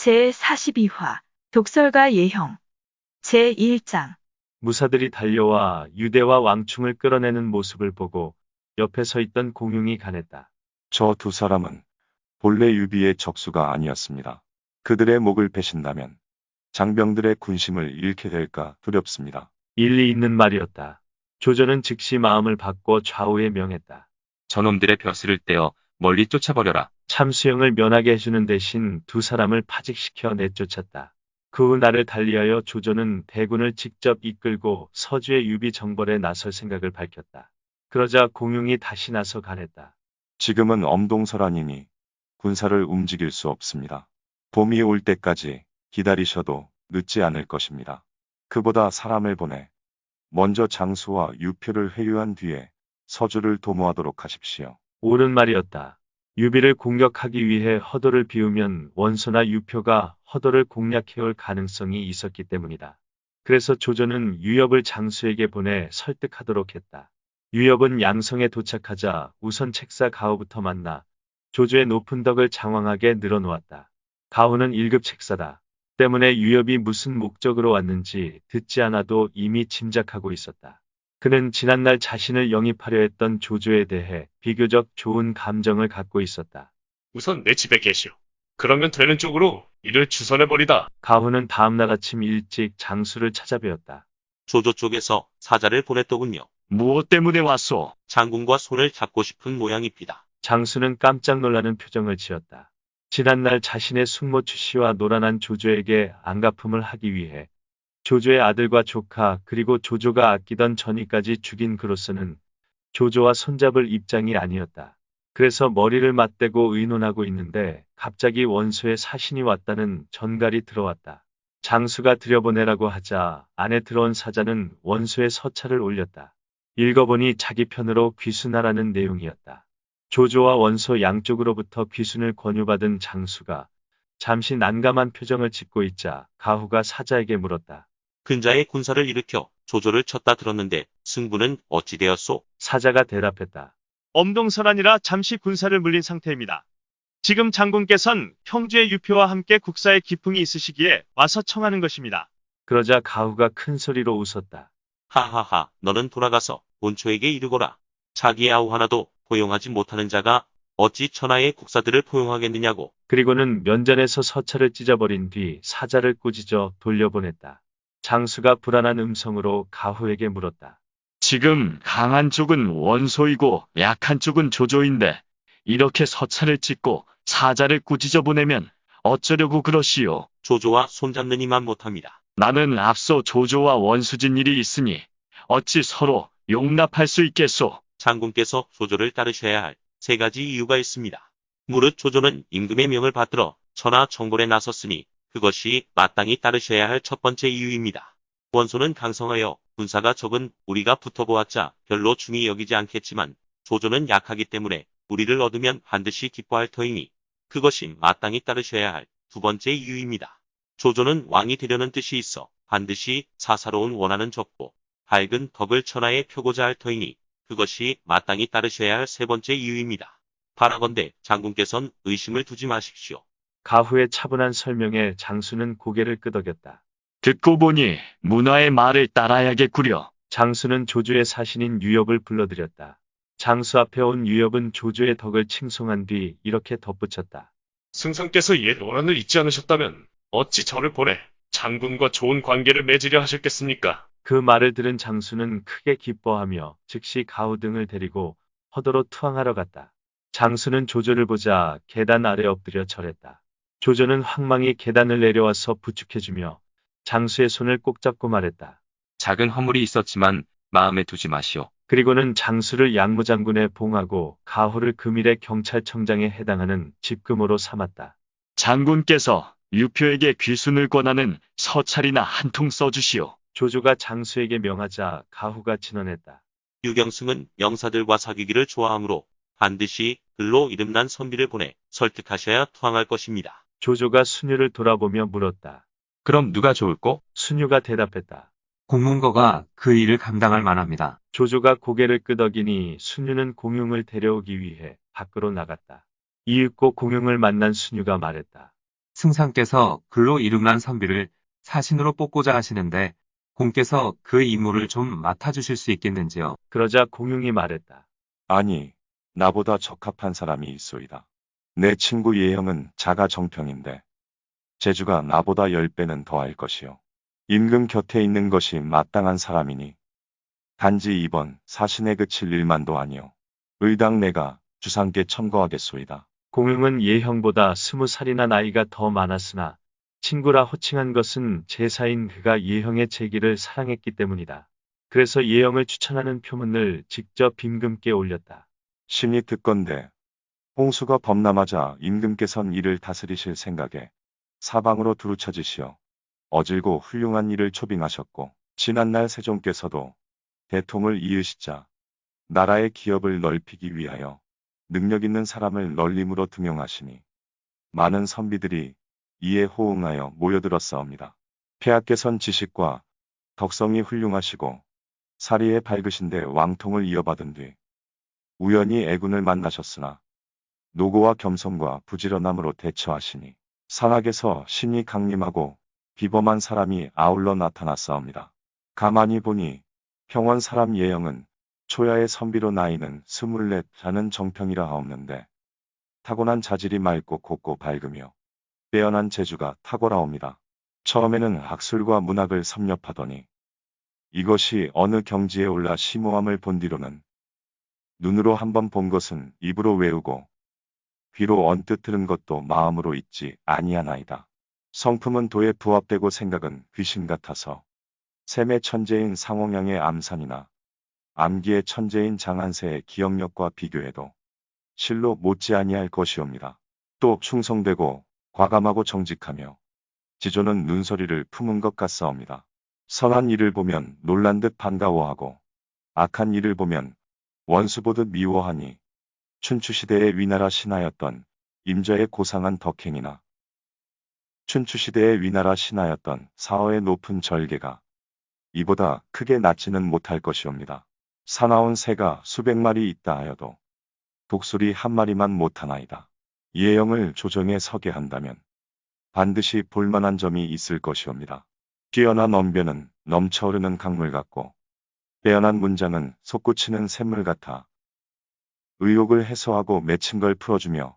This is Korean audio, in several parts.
제42화 독설가 예형 제1장 무사들이 달려와 유대와 왕충을 끌어내는 모습을 보고 옆에 서 있던 공용이 간했다. 저 두 사람은 본래 유비의 적수가 아니었습니다. 그들의 목을 베신다면 장병들의 군심을 잃게 될까 두렵습니다. 일리 있는 말이었다. 조조는 즉시 마음을 바꿔 좌우에 명했다. 저놈들의 벼슬을 떼어 멀리 쫓아버려라. 참수영을 면하게 해주는 대신 두 사람을 파직시켜 내쫓았다. 그후 날을 달리하여 조조는 대군을 직접 이끌고 서주의 유비 정벌에 나설 생각을 밝혔다. 그러자 공용이 다시 나서 간했다. 지금은 엄동설안이니 군사를 움직일 수 없습니다. 봄이 올 때까지 기다리셔도 늦지 않을 것입니다. 그보다 사람을 보내 먼저 장수와 유표를 회유한 뒤에 서주를 도모하도록 하십시오. 옳은 말이었다. 유비를 공격하기 위해 허도를 비우면 원소나 유표가 허도를 공략해올 가능성이 있었기 때문이다. 그래서 조조는 유엽을 장수에게 보내 설득하도록 했다. 유엽은 양성에 도착하자 우선 책사 가후부터 만나 조조의 높은 덕을 장황하게 늘어놓았다. 가후는 1급 책사다. 때문에 유엽이 무슨 목적으로 왔는지 듣지 않아도 이미 짐작하고 있었다. 그는 지난날 자신을 영입하려 했던 조조에 대해 비교적 좋은 감정을 갖고 있었다. 우선 내 집에 계시오. 그러면 되는 쪽으로 일을 주선해버리다. 가후는 다음날 아침 일찍 장수를 찾아뵈었다. 조조 쪽에서 사자를 보냈더군요. 무엇 때문에 왔소? 장군과 손을 잡고 싶은 모양입니다. 장수는 깜짝 놀라는 표정을 지었다. 지난날 자신의 숙모 추 씨와 노란한 조조에게 안갚음을 하기 위해 조조의 아들과 조카 그리고 조조가 아끼던 전이까지 죽인 그로서는 조조와 손잡을 입장이 아니었다. 그래서 머리를 맞대고 의논하고 있는데 갑자기 원소의 사신이 왔다는 전갈이 들어왔다. 장수가 들여보내라고 하자 안에 들어온 사자는 원소의 서찰을 올렸다. 읽어보니 자기 편으로 귀순하라는 내용이었다. 조조와 원소 양쪽으로부터 귀순을 권유받은 장수가 잠시 난감한 표정을 짓고 있자 가후가 사자에게 물었다. 근자의 군사를 일으켜 조조를 쳤다 들었는데 승부는 어찌 되었소? 사자가 대답했다. 엄동설안이라 잠시 군사를 물린 상태입니다. 지금 장군께선 형주의 유표와 함께 국사에 기풍이 있으시기에 와서 청하는 것입니다. 그러자 가후가 큰 소리로 웃었다. 하하하, 너는 돌아가서 본초에게 이르거라. 자기의 아우 하나도 포용하지 못하는 자가 어찌 천하의 국사들을 포용하겠느냐고. 그리고는 면전에서 서찰을 찢어버린 뒤 사자를 꾸짖어 돌려보냈다. 장수가 불안한 음성으로 가후에게 물었다. 지금 강한 쪽은 원소이고 약한 쪽은 조조인데 이렇게 서찰을 찍고 사자를 꾸짖어 보내면 어쩌려고 그러시오? 조조와 손잡는 이만 못합니다. 나는 앞서 조조와 원수진 일이 있으니 어찌 서로 용납할 수 있겠소? 장군께서 조조를 따르셔야 할 세 가지 이유가 있습니다. 무릇 조조는 임금의 명을 받들어 천하 정벌에 나섰으니 그것이 마땅히 따르셔야 할 첫 번째 이유입니다. 원소는 강성하여 군사가 적은 우리가 붙어보았자 별로 중히 여기지 않겠지만 조조는 약하기 때문에 우리를 얻으면 반드시 기뻐할 터이니 그것이 마땅히 따르셔야 할 두 번째 이유입니다. 조조는 왕이 되려는 뜻이 있어 반드시 사사로운 원하는 적고 밝은 덕을 천하에 펴고자 할 터이니 그것이 마땅히 따르셔야 할 세 번째 이유입니다. 바라건대 장군께선 의심을 두지 마십시오. 가후의 차분한 설명에 장수는 고개를 끄덕였다. 듣고 보니 문화의 말을 따라야겠구려. 장수는 조조의 사신인 유엽을 불러들였다. 장수 앞에 온 유엽은 조조의 덕을 칭송한 뒤 이렇게 덧붙였다. 승상께서 옛 원한을 잊지 않으셨다면 어찌 저를 보내 장군과 좋은 관계를 맺으려 하셨겠습니까? 그 말을 들은 장수는 크게 기뻐하며 즉시 가우 등을 데리고 허도로 투항하러 갔다. 장수는 조조를 보자 계단 아래 엎드려 절했다. 조조는 황망히 계단을 내려와서 부축해주며 장수의 손을 꼭 잡고 말했다. 작은 허물이 있었지만 마음에 두지 마시오. 그리고는 장수를 양무장군에 봉하고 가호를 금일의 경찰청장에 해당하는 집금으로 삼았다. 장군께서 유표에게 귀순을 권하는 서찰이나 한 통 써주시오. 조조가 장수에게 명하자 가후가 진언했다. 유경승은 명사들과 사귀기를 좋아하므로 반드시 글로 이름난 선비를 보내 설득하셔야 투항할 것입니다. 조조가 순유를 돌아보며 물었다. 그럼 누가 좋을꼬? 순유가 대답했다. 공문거가 그 일을 감당할 만합니다. 조조가 고개를 끄덕이니 순유는 공용을 데려오기 위해 밖으로 나갔다. 이윽고 공용을 만난 순유가 말했다. 승상께서 글로 이름난 선비를 사신으로 뽑고자 하시는데 공께서 그 임무를 좀 맡아주실 수 있겠는지요? 그러자 공용이 말했다. 아니, 나보다 적합한 사람이 있소이다. 내 친구 예형은 자가 정평인데 재주가 나보다 열 배는 더할 것이요. 임금 곁에 있는 것이 마땅한 사람이니 단지 이번 사신에 그칠 일만도 아니요. 의당 내가 주상께 첨거하겠소이다. 공용은 예형보다 스무 살이나 나이가 더 많았으나 친구라 호칭한 것은 제사인 그가 예형의 재기를 사랑했기 때문이다. 그래서 예형을 추천하는 표문을 직접 임금께 올렸다. 신이 듣건대 홍수가 범람하자 임금께선 이를 다스리실 생각에 사방으로 두루 쳐지시어 어질고 훌륭한 일을 초빙하셨고 지난날 세종께서도 대통을 이으시자 나라의 기업을 넓히기 위하여 능력 있는 사람을 널림으로 등용하시니 많은 선비들이 이에 호응하여 모여들었사옵니다. 폐하께선 지식과 덕성이 훌륭하시고 사리에 밝으신데 왕통을 이어받은 뒤 우연히 애군을 만나셨으나 노고와 겸손과 부지런함으로 대처하시니 상학에서 신이 강림하고 비범한 사람이 아울러 나타났사옵니다. 가만히 보니 평원 사람 예영은 초야의 선비로 나이는 스물넷라는 정평이라 하옵는데 타고난 자질이 맑고 곱고 밝으며 빼어난 재주가 탁월하옵니다. 처음에는 학술과 문학을 섭렵하더니 이것이 어느 경지에 올라 심오함을 본 뒤로는 눈으로 한번 본 것은 입으로 외우고 귀로 언뜻 들은 것도 마음으로 잊지 아니하나이다. 성품은 도에 부합되고 생각은 귀신 같아서 샘의 천재인 상홍양의 암산이나 암기의 천재인 장한세의 기억력과 비교해도 실로 못지 아니할 것이옵니다. 또 충성되고 과감하고 정직하며 지조는 눈소리를 품은 것 같사옵니다. 선한 일을 보면 놀란 듯 반가워하고 악한 일을 보면 원수 보듯 미워하니 춘추시대의 위나라 신하였던 임자의 고상한 덕행이나 춘추시대의 위나라 신하였던 사어의 높은 절개가 이보다 크게 낫지는 못할 것이옵니다. 사나운 새가 수백 마리 있다 하여도 독수리 한 마리만 못하나이다. 예영을 조정에 서게 한다면 반드시 볼만한 점이 있을 것이옵니다. 뛰어난 언변은 넘쳐흐르는 강물 같고 빼어난 문장은 솟구치는 샘물 같아 의혹을 해소하고 맺힌 걸 풀어주며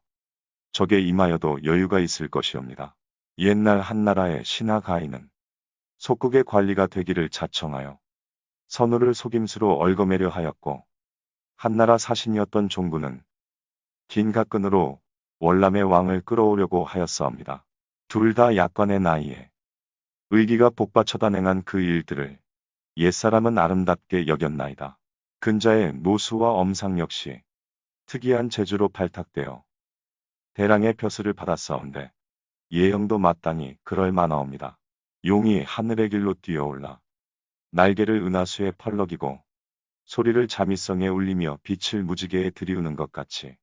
적에 임하여도 여유가 있을 것이옵니다. 옛날 한나라의 신하 가인은 속국의 관리가 되기를 자청하여 선우를 속임수로 얽어매려 하였고 한나라 사신이었던 종부는 긴 가끈으로 월남의 왕을 끌어오려고 하였사옵니다. 둘 다 약관의 나이에 의기가 복받쳐다 행한 그 일들을 옛사람은 아름답게 여겼나이다. 근자의 노수와 엄상 역시 특이한 재주로 발탁되어 대량의 벼슬을 받았사온데 예형도 마땅히 그럴 만하옵니다. 용이 하늘의 길로 뛰어올라 날개를 은하수에 펄럭이고 소리를 자미성에 울리며 빛을 무지개에 들이우는 것 같이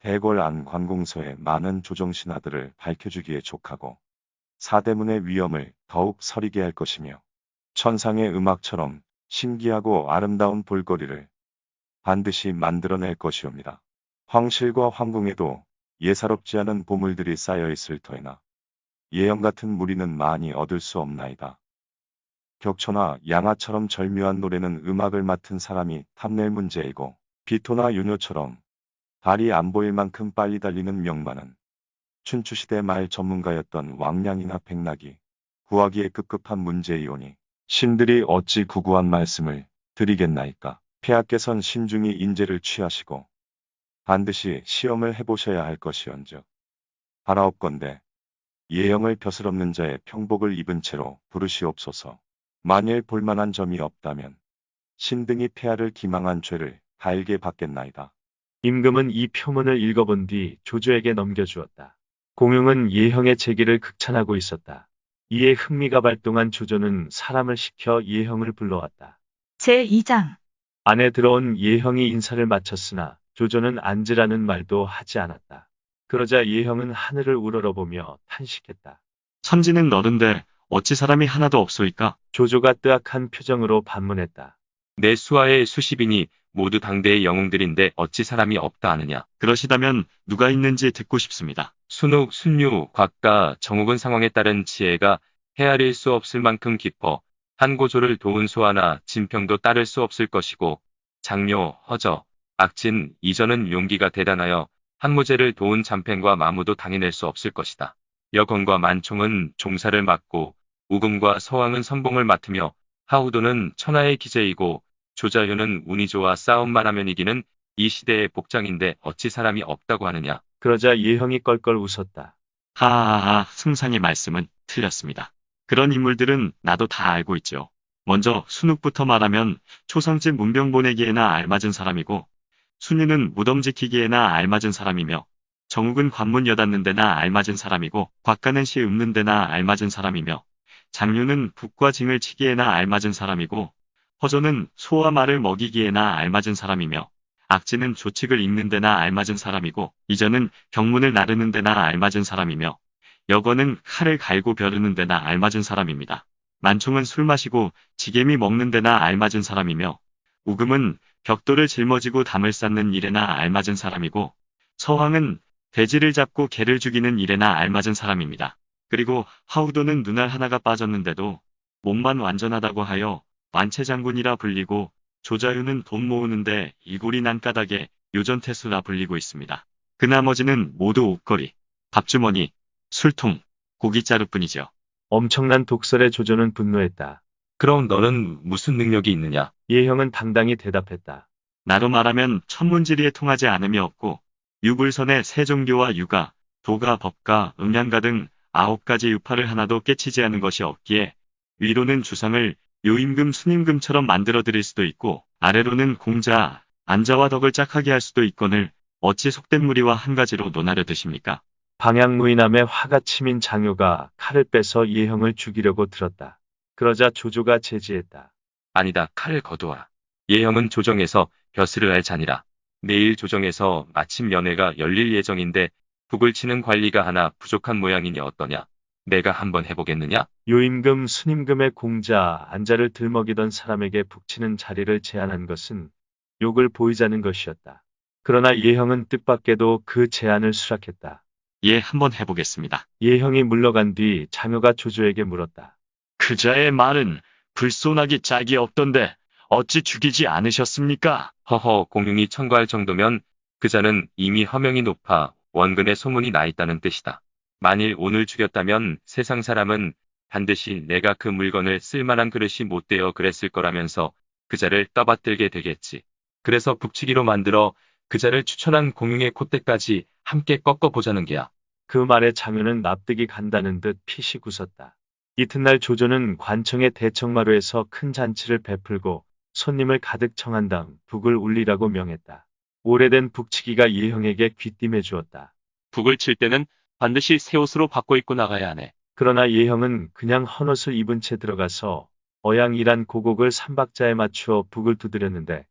대궐 안 관공서의 많은 조정신하들을 밝혀주기에 족하고 사대문의 위엄을 더욱 서리게 할 것이며 천상의 음악처럼 신기하고 아름다운 볼거리를 반드시 만들어낼 것이옵니다. 황실과 황궁에도 예사롭지 않은 보물들이 쌓여 있을 터이나 예영 같은 무리는 많이 얻을 수 없나이다. 격초나 양아처럼 절묘한 노래는 음악을 맡은 사람이 탐낼 문제이고 비토나 유녀처럼 발이 안 보일 만큼 빨리 달리는 명만은 춘추시대 말 전문가였던 왕량이나 백낙이 구하기에 급급한 문제이오니 신들이 어찌 구구한 말씀을 드리겠나이까. 폐하께선 신중히 인재를 취하시고 반드시 시험을 해보셔야 할 것이언즉 바라옵건대 예형을 벼슬 없는 자의 평복을 입은 채로 부르시옵소서. 만일 볼만한 점이 없다면 신등이 폐하를 기망한 죄를 달게 받겠나이다. 임금은 이 표문을 읽어본 뒤 조조에게 넘겨주었다. 공용은 예형의 재기를 극찬하고 있었다. 이에 흥미가 발동한 조조는 사람을 시켜 예형을 불러왔다. 제2장 안에 들어온 예형이 인사를 마쳤으나 조조는 앉으라는 말도 하지 않았다. 그러자 예형은 하늘을 우러러보며 탄식했다. 천지는 너른데 어찌 사람이 하나도 없소이까? 조조가 뜨악한 표정으로 반문했다. 내 수하의 수십이니 모두 당대의 영웅들인데 어찌 사람이 없다 하느냐. 그러시다면 누가 있는지 듣고 싶습니다. 순욱, 순유, 곽가, 정욱은 상황에 따른 지혜가 헤아릴 수 없을 만큼 깊어 한고조를 도운 소하나 진평도 따를 수 없을 것이고 장료, 허저, 악진, 이전은 용기가 대단하여 한무제를 도운 잠팽과 마무도 당해낼 수 없을 것이다. 여건과 만총은 종사를 맡고 우금과 서왕은 선봉을 맡으며 하우도는 천하의 기재이고 조자효는 운이 좋아 싸움만 하면 이기는 이 시대의 복장인데 어찌 사람이 없다고 하느냐. 그러자 예형이 껄껄 웃었다. 하하하, 승상의 말씀은 틀렸습니다. 그런 인물들은 나도 다 알고 있죠. 먼저 순욱부터 말하면 초상집 문병 보내기에나 알맞은 사람이고 순유는 무덤 지키기에나 알맞은 사람이며 정욱은 관문 여닫는 데나 알맞은 사람이고 곽가는 시 읊는 데나 알맞은 사람이며 장류는 북과 징을 치기에나 알맞은 사람이고 허조는 소와 말을 먹이기에나 알맞은 사람이며 악지는 조칙을 읽는 데나 알맞은 사람이고 이전은 경문을 나르는 데나 알맞은 사람이며 여건은 칼을 갈고 벼르는 데나 알맞은 사람입니다. 만총은 술 마시고 지게미 먹는 데나 알맞은 사람이며 우금은 벽돌을 짊어지고 담을 쌓는 일에나 알맞은 사람이고 서황은 돼지를 잡고 개를 죽이는 일에나 알맞은 사람입니다. 그리고 하우도는 눈알 하나가 빠졌는데도 몸만 완전하다고 하여 완체장군이라 불리고 조자유는 돈 모으는데 이골이 난 까닭에 요전태수라 불리고 있습니다. 그 나머지는 모두 옷걸이, 밥주머니, 술통, 고깃자루 뿐이죠. 엄청난 독설에 조조는 분노했다. 그럼 너는 무슨 능력이 있느냐? 예형은 당당히 대답했다. 나로 말하면 천문지리에 통하지 않음이 없고 유불선의 세종교와 유가, 도가, 법가, 음양가 등 아홉 가지 유파를 하나도 깨치지 않은 것이 없기에 위로는 주상을 요임금 순임금처럼 만들어 드릴 수도 있고 아래로는 공자, 안자와 덕을 짝하게 할 수도 있거늘 어찌 속된 무리와 한 가지로 논하려 드십니까? 방향무인함에 화가 치민 장효가 칼을 빼서 예형을 죽이려고 들었다. 그러자 조조가 제지했다. 아니다. 칼을 거두어라. 예형은 조정에서 벼슬을 할 자니라. 내일 조정에서 마침 연회가 열릴 예정인데 북을 치는 관리가 하나 부족한 모양이니 어떠냐? 내가 한번 해보겠느냐? 요임금, 순임금의 공자, 안자를 들먹이던 사람에게 북치는 자리를 제안한 것은 욕을 보이자는 것이었다. 그러나 예형은 뜻밖에도 그 제안을 수락했다. 예, 한번 해보겠습니다. 예형이 물러간 뒤 장효가 조조에게 물었다. 그자의 말은 불손하기 짝이 없던데 어찌 죽이지 않으셨습니까? 허허 공용이 청구할 정도면 그자는 이미 허명이 높아 원근의 소문이 나 있다는 뜻이다. 만일 오늘 죽였다면 세상 사람은 반드시 내가 그 물건을 쓸만한 그릇이 못 되어 그랬을 거라면서 그자를 떠받들게 되겠지. 그래서 북치기로 만들어 그자를 추천한 공용의 콧대까지 함께 꺾어보자는 게야. 그 말에 장효는 납득이 간다는 듯 피식 웃었다. 이튿날 조조는 관청의 대청마루에서 큰 잔치를 베풀고 손님을 가득 청한 다음 북을 울리라고 명했다. 오래된 북치기가 예형에게 귀띔해 주었다. 북을 칠 때는 반드시 새 옷으로 바꿔 입고 나가야 하네. 그러나 예형은 그냥 헌옷을 입은 채 들어가서 어양이란 고곡을 삼박자에 맞추어 북을 두드렸는데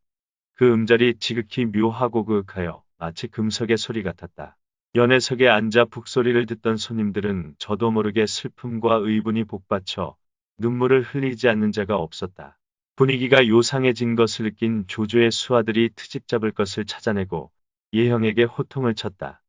그 음절이 지극히 묘하고 그윽하여 마치 금석의 소리 같았다. 연회석에 앉아 북소리를 듣던 손님들은 저도 모르게 슬픔과 의분이 복받쳐 눈물을 흘리지 않는 자가 없었다. 분위기가 요상해진 것을 느낀 조조의 수하들이 트집 잡을 것을 찾아내고 예형에게 호통을 쳤다.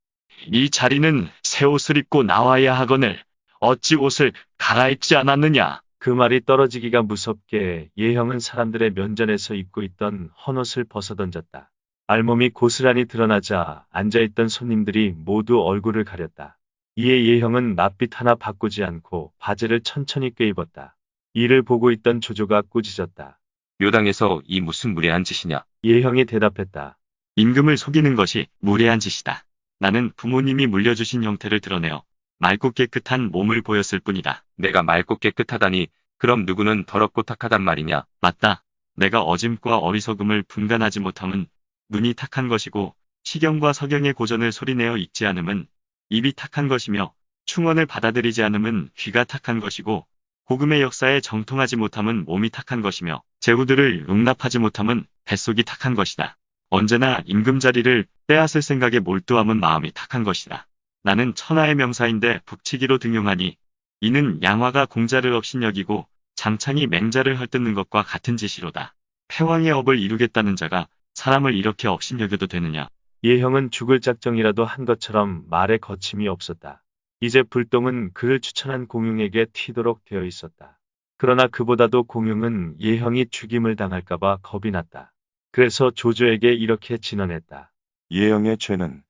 이 자리는 새 옷을 입고 나와야 하거늘 어찌 옷을 갈아입지 않았느냐? 그 말이 떨어지기가 무섭게 예형은 사람들의 면전에서 입고 있던 헌옷을 벗어던졌다. 알몸이 고스란히 드러나자 앉아있던 손님들이 모두 얼굴을 가렸다. 이에 예형은 낯빛 하나 바꾸지 않고 바지를 천천히 꿰입었다. 이를 보고 있던 조조가 꾸짖었다. 요당에서 이 무슨 무례한 짓이냐? 예형이 대답했다. 임금을 속이는 것이 무례한 짓이다. 나는 부모님이 물려주신 형태를 드러내어 맑고 깨끗한 몸을 보였을 뿐이다. 내가 맑고 깨끗하다니 그럼 누구는 더럽고 탁하단 말이냐? 맞다. 내가 어짐과 어리석음을 분간하지 못함은 눈이 탁한 것이고 시경과 서경의 고전을 소리내어 읽지 않음은 입이 탁한 것이며 충언을 받아들이지 않음은 귀가 탁한 것이고 복음의 역사에 정통하지 못함은 몸이 탁한 것이며 제후들을 용납하지 못함은 뱃속이 탁한 것이다. 언제나 임금 자리를 빼앗을 생각에 몰두함은 마음이 탁한 것이다. 나는 천하의 명사인데 북치기로 등용하니 이는 양화가 공자를 업신여기고 장창이 맹자를 헐뜯는 것과 같은 짓이로다. 패왕의 업을 이루겠다는 자가 사람을 이렇게 업신여겨도 되느냐. 예형은 죽을 작정이라도 한 것처럼 말에 거침이 없었다. 이제 불똥은 그를 추천한 공용에게 튀도록 되어 있었다. 그러나 그보다도 공용은 예형이 죽임을 당할까봐 겁이 났다. 그래서 조조에게 이렇게 진언했다. 예영의 죄는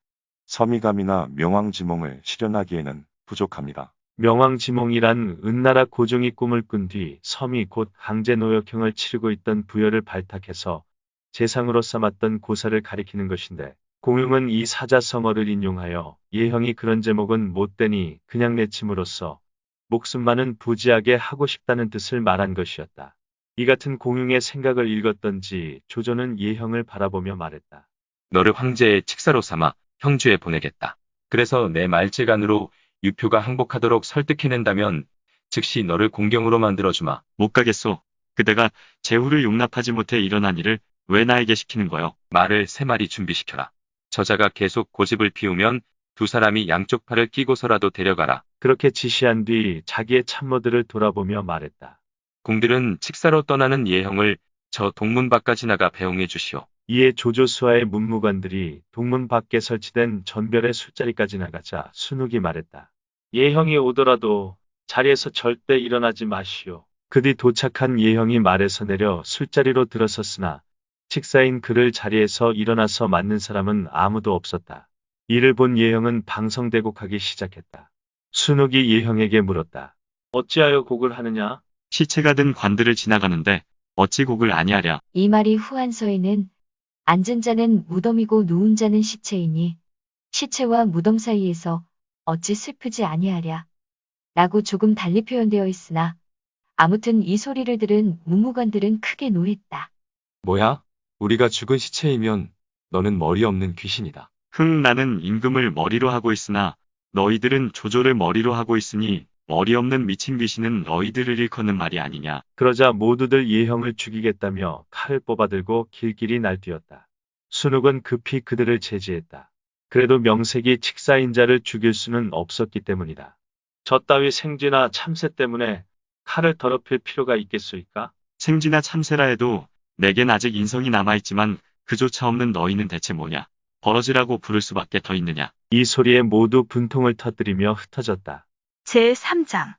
서미감이나 명왕지몽을 실현하기에는 부족합니다. 명왕지몽이란 은나라 고종이 꿈을 꾼 뒤 섬이 곧 강제 노역형을 치르고 있던 부여를 발탁해서 재상으로 삼았던 고사를 가리키는 것인데 공용은 이 사자성어를 인용하여 예형이 그런 제목은 못되니 그냥 내침으로써 목숨만은 부지하게 하고 싶다는 뜻을 말한 것이었다. 이 같은 공용의 생각을 읽었던지 조조는 예형을 바라보며 말했다. 너를 황제의 칙사로 삼아 형주에 보내겠다. 그래서 내 말재간으로 유표가 항복하도록 설득해낸다면 즉시 너를 공경으로 만들어주마. 못 가겠소. 그대가 제후를 용납하지 못해 일어난 일을 왜 나에게 시키는 거요? 말을 세 마리 준비시켜라. 저자가 계속 고집을 피우면 두 사람이 양쪽 팔을 끼고서라도 데려가라. 그렇게 지시한 뒤 자기의 참모들을 돌아보며 말했다. 공들은 칙사로 떠나는 예형을 저 동문 밖까 지 나가 배웅해 주시오. 이에 조조수와의 문무관들이 동문 밖에 설치된 전별의 술자리까지 나가자 순욱이 말했다. 예형이 오더라도 자리에서 절대 일어나지 마시오. 그 뒤 도착한 예형이 말에서 내려 술자리로 들어섰으나 식사인 그를 자리에서 일어나서 맞는 사람은 아무도 없었다. 이를 본 예형은 방성대곡하기 시작했다. 순욱이 예형에게 물었다. 어찌하여 곡을 하느냐? 시체가 든 관들을 지나가는데 어찌 곡을 아니하랴. 이 말이 후한서에는 앉은 자는 무덤이고 누운 자는 시체이니 시체와 무덤 사이에서 어찌 슬프지 아니하랴. 라고 조금 달리 표현되어 있으나 아무튼 이 소리를 들은 문무관들은 크게 노했다. 뭐야? 우리가 죽은 시체이면 너는 머리 없는 귀신이다. 흥 나는 임금을 머리로 하고 있으나 너희들은 조조를 머리로 하고 있으니 머리 없는 미친 귀신은 너희들을 일컫는 말이 아니냐. 그러자 모두들 예형을 죽이겠다며 칼을 뽑아들고 길길이 날뛰었다. 순욱은 급히 그들을 제지했다. 그래도 명색이 칙사인자를 죽일 수는 없었기 때문이다. 저 따위 생쥐나 참새 때문에 칼을 더럽힐 필요가 있겠소이까? 생쥐나 참새라 해도 내겐 아직 인성이 남아있지만 그조차 없는 너희는 대체 뭐냐. 버러지라고 부를 수밖에 더 있느냐. 이 소리에 모두 분통을 터뜨리며 흩어졌다. 제3장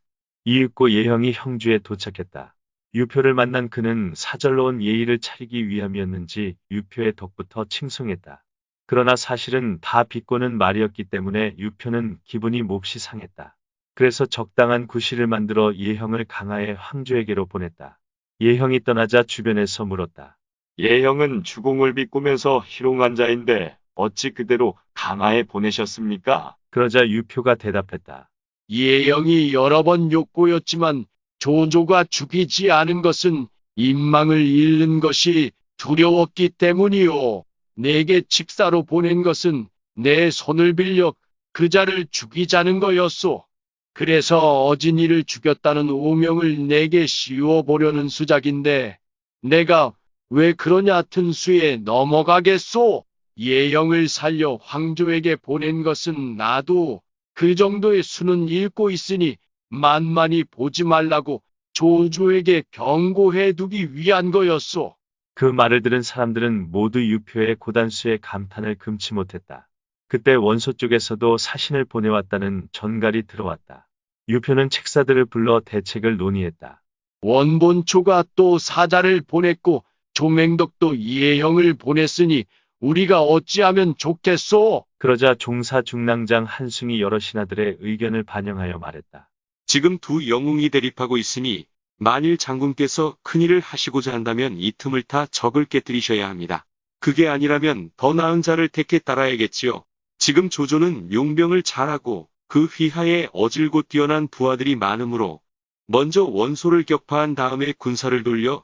이윽고 예형이 형주에 도착했다. 유표를 만난 그는 사절로 온 예의를 차리기 위함이었는지 유표의 덕부터 칭송했다. 그러나 사실은 다 비꼬는 말이었기 때문에 유표는 기분이 몹시 상했다. 그래서 적당한 구실을 만들어 예형을 강하의 황조에게로 보냈다. 예형이 떠나자 주변에서 물었다. 예형은 주공을 비꾸면서 희롱한 자인데 어찌 그대로 강하에 보내셨습니까? 그러자 유표가 대답했다. 예영이 여러 번 욕보였지만 조조가 죽이지 않은 것은 인망을 잃는 것이 두려웠기 때문이요. 내게 칙사로 보낸 것은 내 손을 빌려 그 자를 죽이자는 거였소. 그래서 어진이를 죽였다는 오명을 내게 씌워보려는 수작인데 내가 왜 그러냐 튼수에 넘어가겠소? 예영을 살려 황조에게 보낸 것은 나도 그 정도의 수는 읽고 있으니 만만히 보지 말라고 조조에게 경고해 두기 위한 거였소. 그 말을 들은 사람들은 모두 유표의 고단수에 감탄을 금치 못했다. 그때 원소 쪽에서도 사신을 보내왔다는 전갈이 들어왔다. 유표는 책사들을 불러 대책을 논의했다. 원본초가 또 사자를 보냈고 조맹덕도 이해형을 보냈으니 우리가 어찌하면 좋겠소? 그러자 종사 중랑장 한숭이 여러 신하들의 의견을 반영하여 말했다. 지금 두 영웅이 대립하고 있으니 만일 장군께서 큰일을 하시고자 한다면 이 틈을 타 적을 깨뜨리셔야 합니다. 그게 아니라면 더 나은 자를 택해 따라야겠지요. 지금 조조는 용병을 잘하고 그 휘하에 어질고 뛰어난 부하들이 많으므로 먼저 원소를 격파한 다음에 군사를 돌려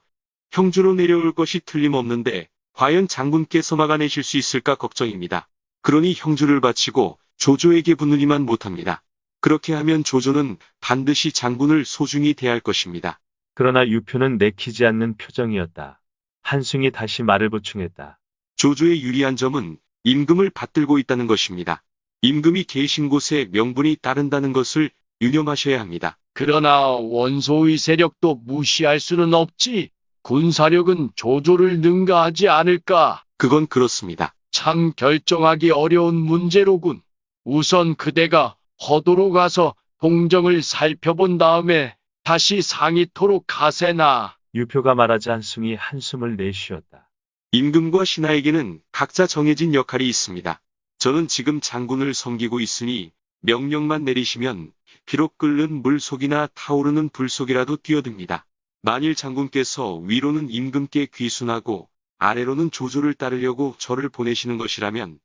형주로 내려올 것이 틀림없는데 과연 장군께서 막아내실 수 있을까 걱정입니다. 그러니 형주를 바치고 조조에게 붙느니만 못합니다. 그렇게 하면 조조는 반드시 장군을 소중히 대할 것입니다. 그러나 유표는 내키지 않는 표정이었다. 한숭이 다시 말을 보충했다. 조조의 유리한 점은 임금을 받들고 있다는 것입니다. 임금이 계신 곳에 명분이 따른다는 것을 유념하셔야 합니다. 그러나 원소의 세력도 무시할 수는 없지. 군사력은 조조를 능가하지 않을까? 그건 그렇습니다. 참 결정하기 어려운 문제로군. 우선 그대가 허도로 가서 동정을 살펴본 다음에 다시 상의토록 가세나. 유표가 말하자 한숭이 한숨을 내쉬었다. 임금과 신하에게는 각자 정해진 역할이 있습니다. 저는 지금 장군을 섬기고 있으니 명령만 내리시면 비록 끓는 물 속이나 타오르는 불 속이라도 뛰어듭니다. 만일 장군께서 위로는 임금께 귀순하고 아래로는 조조를 따르려고 저를 보내시는 것이라면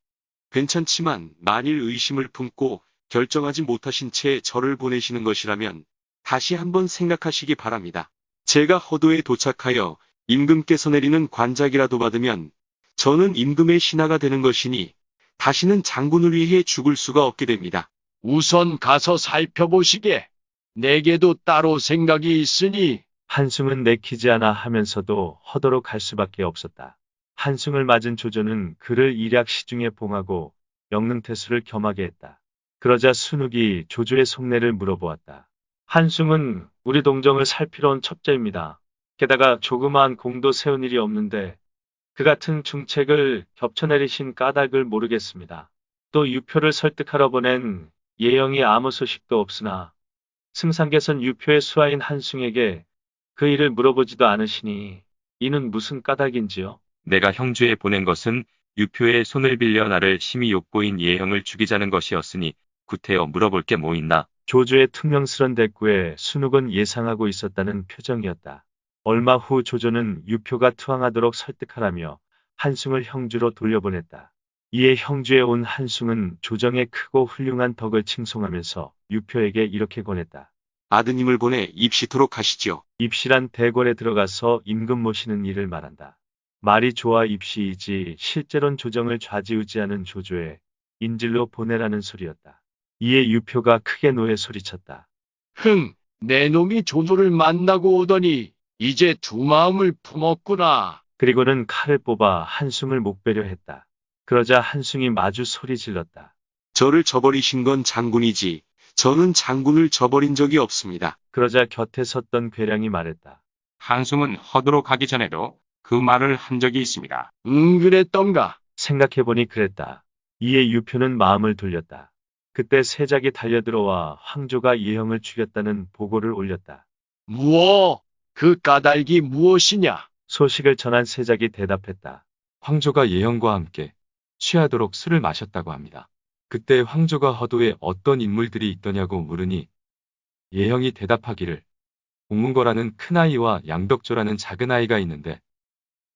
괜찮지만 만일 의심을 품고 결정하지 못하신 채 저를 보내시는 것이라면 다시 한번 생각하시기 바랍니다. 제가 허도에 도착하여 임금께서 내리는 관작이라도 받으면 저는 임금의 신하가 되는 것이니 다시는 장군을 위해 죽을 수가 없게 됩니다. 우선 가서 살펴보시게. 내게도 따로 생각이 있으니 한승은 내키지 않아 하면서도 허도로 갈 수밖에 없었다. 한승을 맞은 조조는 그를 일약 시중에 봉하고 영능태수를 겸하게 했다. 그러자 순욱이 조조의 속내를 물어보았다. 한승은 우리 동정을 살피러 온 첩자입니다. 게다가 조그마한 공도 세운 일이 없는데 그 같은 중책을 겹쳐내리신 까닭을 모르겠습니다. 또 유표를 설득하러 보낸 예영이 아무 소식도 없으나 승상께서는 유표의 수하인 한승에게 그 일을 물어보지도 않으시니 이는 무슨 까닭인지요? 내가 형주에 보낸 것은 유표의 손을 빌려 나를 심히 욕보인 예형을 죽이자는 것이었으니 구태여 물어볼 게 뭐 있나? 조조의 퉁명스런 대꾸에 순욱은 예상하고 있었다는 표정이었다. 얼마 후 조조는 유표가 투항하도록 설득하라며 한승을 형주로 돌려보냈다. 이에 형주에 온 한승은 조정의 크고 훌륭한 덕을 칭송하면서 유표에게 이렇게 권했다. 아드님을 보내 입시토록 하시지요. 입시란 대궐에 들어가서 임금 모시는 일을 말한다. 말이 좋아 입시이지 실제론 조정을 좌지우지하는 조조에 인질로 보내라는 소리였다. 이에 유표가 크게 노해 소리쳤다. 흥, 내 놈이 조조를 만나고 오더니 이제 두 마음을 품었구나. 그리고는 칼을 뽑아 한숭을 목베려 했다. 그러자 한숭이 마주 소리 질렀다. 저를 저버리신 건 장군이지. 저는 장군을 저버린 적이 없습니다. 그러자 곁에 섰던 괴량이 말했다. 한숨은 허도로 가기 전에도 그 말을 한 적이 있습니다. 응, 그랬던가. 생각해보니 그랬다. 이에 유표는 마음을 돌렸다. 그때 세작이 달려들어와 황조가 예형을 죽였다는 보고를 올렸다. 무어, 그 까닭이 무엇이냐? 소식을 전한 세작이 대답했다. 황조가 예형과 함께 취하도록 술을 마셨다고 합니다. 그때 황조가 허도에 어떤 인물들이 있더냐고 물으니 예형이 대답하기를 공문거라는 큰아이와 양덕조라는 작은아이가 있는데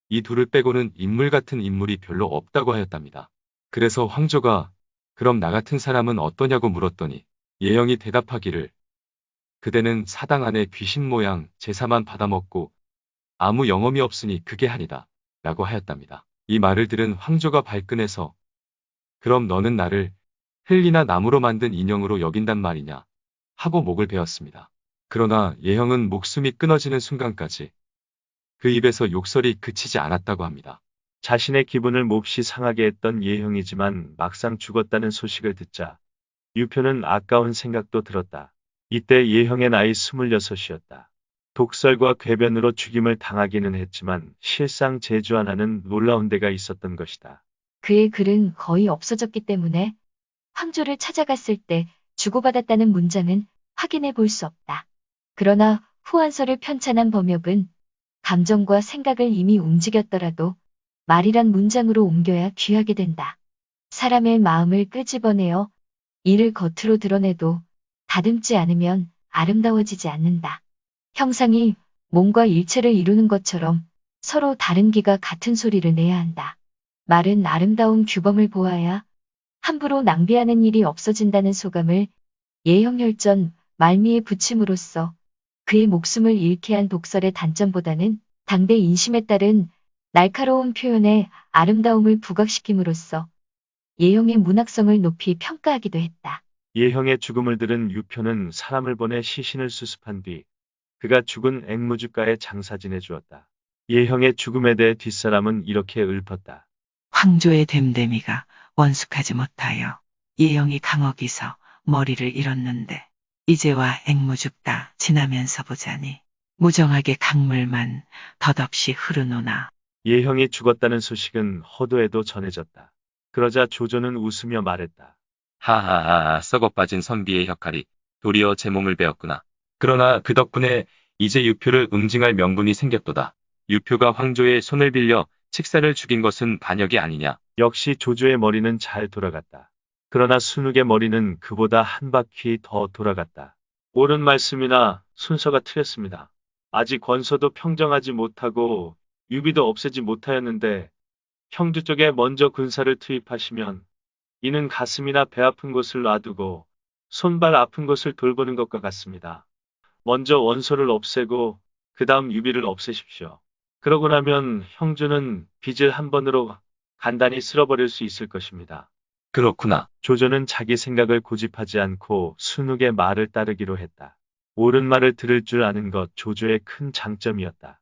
이 둘을 빼고는 인물 같은 인물이 별로 없다고 하였답니다. 그래서 황조가 그럼 나 같은 사람은 어떠냐고 물었더니 예형이 대답하기를 그대는 사당 안에 귀신 모양 제사만 받아먹고 아무 영험이 없으니 그게 하니다. 라고 하였답니다. 이 말을 들은 황조가 발끈해서 그럼 너는 나를 흙이나 나무로 만든 인형으로 여긴단 말이냐 하고 목을 베었습니다. 그러나 예형은 목숨이 끊어지는 순간까지 그 입에서 욕설이 그치지 않았다고 합니다. 자신의 기분을 몹시 상하게 했던 예형이지만 막상 죽었다는 소식을 듣자 유표는 아까운 생각도 들었다. 이때 예형의 나이 26이었다. 독설과 궤변으로 죽임을 당하기는 했지만 실상 제주 하나는 놀라운 데가 있었던 것이다. 그의 글은 거의 없어졌기 때문에 황조를 찾아갔을 때 주고받았다는 문장은 확인해 볼 수 없다. 그러나 후한서를 편찬한 범역은 감정과 생각을 이미 움직였더라도 말이란 문장으로 옮겨야 귀하게 된다. 사람의 마음을 끄집어내어 이를 겉으로 드러내도 다듬지 않으면 아름다워지지 않는다. 형상이 몸과 일체를 이루는 것처럼 서로 다른 기가 같은 소리를 내야 한다. 말은 아름다운 규범을 보아야 함부로 낭비하는 일이 없어진다는 소감을 예형혈전 말미에 붙임으로써 그의 목숨을 잃게 한 독설의 단점보다는 당대 인심에 따른 날카로운 표현의 아름다움을 부각시킴으로써 예형의 문학성을 높이 평가하기도 했다. 예형의 죽음을 들은 유표는 사람을 보내 시신을 수습한 뒤 그가 죽은 앵무주가에 장사지내 주었다. 예형의 죽음에 대해 뒷사람은 이렇게 읊었다. 황조의 댐댐이가 원숙하지 못하여 예영이 강억이서 머리를 잃었는데 이제와 앵무죽다 지나면서 보자니 무정하게 강물만 덧없이 흐르노나 예형이 죽었다는 소식은 허도에도 전해졌다. 그러자 조조는 웃으며 말했다. 하하하 썩어 빠진 선비의 혁칼이 도리어 제 몸을 베었구나. 그러나 그 덕분에 이제 유표를 응징할 명분이 생겼도다. 유표가 황조의 손을 빌려 칙사를 죽인 것은 반역이 아니냐. 역시 조조의 머리는 잘 돌아갔다. 그러나 순욱의 머리는 그보다 한 바퀴 더 돌아갔다. 옳은 말씀이나 순서가 틀렸습니다. 아직 권서도 평정하지 못하고 유비도 없애지 못하였는데 형주 쪽에 먼저 군사를 투입하시면 이는 가슴이나 배 아픈 곳을 놔두고 손발 아픈 곳을 돌보는 것과 같습니다. 먼저 원소를 없애고 그 다음 유비를 없애십시오. 그러고 나면 형주는 빚을 한 번으로 간단히 쓸어버릴 수 있을 것입니다. 그렇구나. 조조는 자기 생각을 고집하지 않고 순욱의 말을 따르기로 했다. 옳은 말을 들을 줄 아는 것 조조의 큰 장점이었다.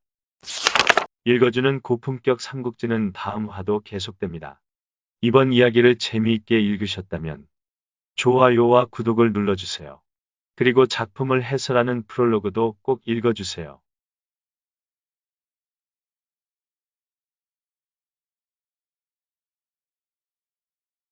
읽어주는 고품격 삼국지는 다음 화도 계속됩니다. 이번 이야기를 재미있게 읽으셨다면 좋아요와 구독을 눌러주세요. 그리고 작품을 해설하는 프롤로그도 꼭 읽어주세요.